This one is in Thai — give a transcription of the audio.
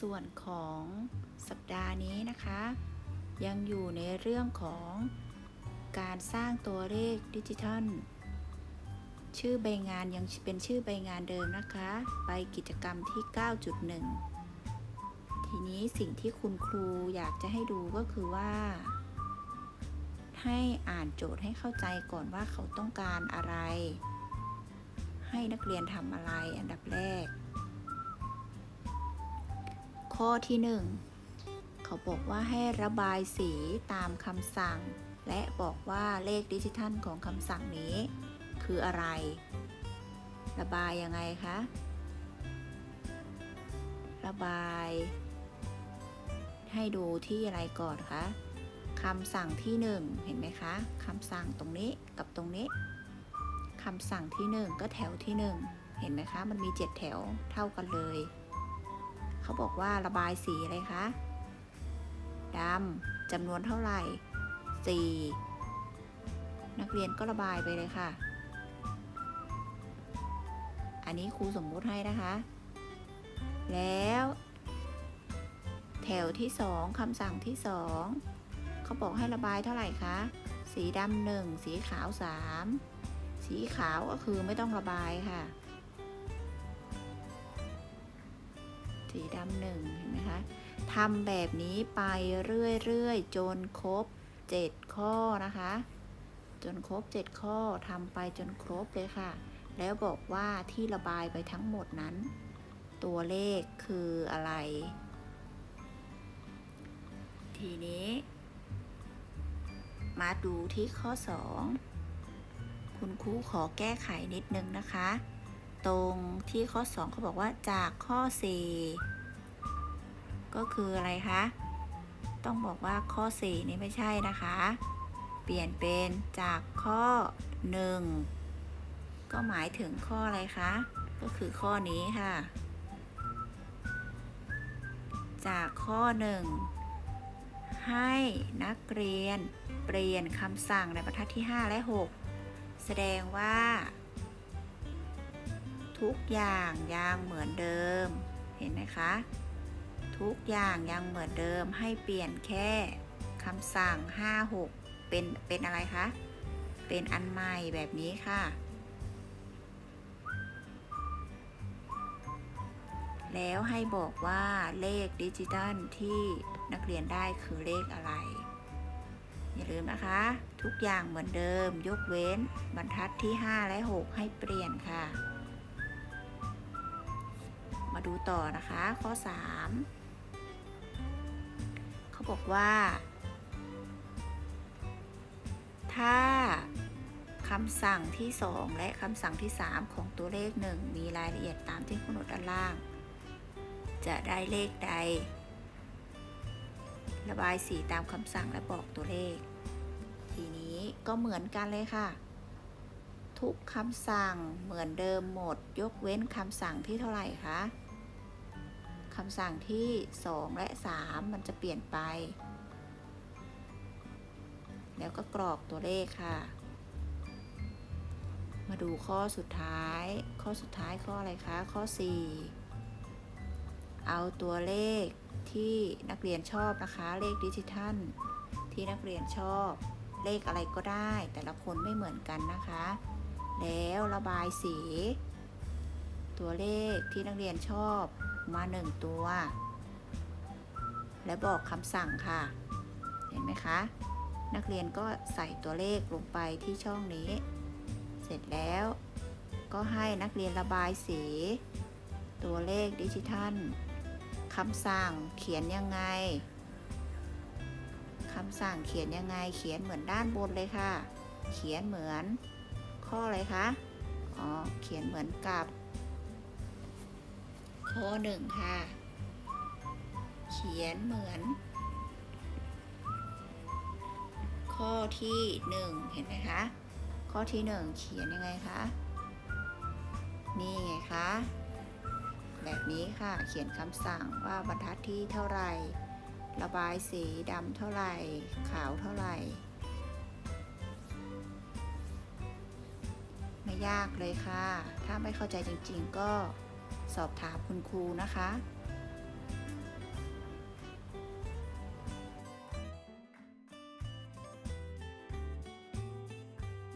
ส่วนของสัปดาห์นี้นะคะ ยังอยู่ในเรื่องของการสร้างตัวเลขดิจิทัล ชื่อใบงานยังเป็นชื่อใบงานเดิมนะคะไปกิจกรรมที่ 9.1 ทีนี้สิ่งที่คุณครูอยากจะให้ดูก็คือว่า ให้อ่านโจทย์ให้เข้าใจก่อนว่าเขาต้องการอะไร ให้นักเรียนทำอะไรอันดับแรก ข้อที่หนึ่งเขาบอกว่าให้ระบายสีตามคำสั่ง และบอกว่าเลขดิจิทัลของคำสั่งนี้ คืออะไร ระบายยังไงคะ ระบาย ให้ดูที่อะไรก่อนคะคำสั่งที่หนึ่งเห็นไหมคะคำสั่งตรงนี้กับตรงนี้คำสั่งที่หนึ่งก็แถวที่หนึ่งเห็นไหมคะ มันมีเจ็ดแถวเท่ากันเลย เขาบอกว่าระบายสีอะไรคะดำจำนวนเท่าไหร่สีนักเรียนก็ระบายไปเลยค่ะ อันนี้ครูสมมุติให้นะคะ แล้ว แถวที่สองคำสั่งที่สองเขาบอกให้ระบายเท่าไหร่คะ สีดำหนึ่ง สีขาวสามสีขาวก็คือไม่ต้องระบายค่ะ สีดำหนึ่งเห็นไหมคะทำแบบนี้ไปเรื่อยๆจนครบ 7 ข้อนะคะ จนครบ 7 ข้อทำไปจนครบเลยค่ะ แล้วบอกว่าที่ระบายไปทั้งหมดนั้น ตัวเลขคืออะไร ทีนี้ มาดูที่ข้อ 2 คุณครูขอแก้ไขนิดนึงนะคะ ตรงที่ข้อ 2เขาบอกว่าจากข้อ 4 ก็คืออะไรคะ ต้องบอกว่าข้อ 4 นี่ไม่ใช่นะคะ เปลี่ยนเป็นจากข้อ 1 ก็หมายถึงข้ออะไรคะ ก็คือข้อนี้ค่ะ จากข้อ 1 ให้นักเรียนเปลี่ยนคำสั่งในบรรทัดที่ 5 และ 6 แสดงว่า ทุกอย่างยังเหมือนเดิม เห็นไหมคะ ทุกอย่างยังเหมือนเดิมให้เปลี่ยนแค่คำสั่ง 5 6 เป็นเป็นอะไรคะ เป็นอันใหม่แบบนี้ค่ะ แล้วให้บอกว่าเลขดิจิตัลที่นักเรียนได้คือเลขอะไร อย่าลืมนะคะ ทุกอย่างเหมือนเดิมยกเว้นบรรทัดที่ 5 และ 6 ให้เปลี่ยนค่ะ ดูต่อนะคะ ข้อ 3 เขาบอกว่า ถ้าคำสั่งที่ 2 และคำสั่งที่ 3 ของตัวเลข 1 มีรายละเอียดตามที่กำหนดด้านล่าง จะได้เลขใด ระบายสีตามคำสั่งและบอกตัวเลข ทีนี้ก็เหมือนกันเลยค่ะ ทุกคำสั่งเหมือนเดิมหมด ยกเว้นคำสั่งที่เท่าไหร่คะ คำสั่งที่ 2 และ 3 มันจะเปลี่ยนไป แล้วก็กรอกตัวเลขค่ะ มาดูข้อสุดท้าย ข้อสุดท้ายข้ออะไรคะ ข้อ 4 เอาตัวเลขที่นักเรียนชอบนะคะ เลขดิจิทัล ที่นักเรียนชอบ เลขอะไรก็ได้ แต่ละคนไม่เหมือนกันนะคะ แล้วระบายสี ตัวเลขที่นักเรียนชอบ มาหนึ่งตัว และบอกคำสั่งค่ะ เห็นไหมคะ นักเรียนก็ใส่ตัวเลขลงไปที่ช่องนี้ เสร็จแล้วก็ให้นักเรียนระบายสี ตัวเลขดิจิทัลคำสั่งเขียนยังไงคำสั่งเขียนยังไง เขียนเหมือนด้านบนเลยค่ะ เขียนเหมือนข้ออะไรคะ อ๋อ เขียนเหมือนกับ ข้อหนึ่งค่ะ เขียนเหมือน ข้อที่หนึ่งเห็นไหมคะ ข้อที่หนึ่งเขียนยังไงคะ นี่ไงคะ แบบนี้ค่ะ เขียนคำสั่งว่าบรรทัดที่เท่าไหร่ระบายสีดำเท่าไหร่ ขาวเท่าไหร่ ไม่ยากเลยค่ะ ถ้าไม่เข้าใจจริง ๆ ก็ สอบถามคุณครูนะคะ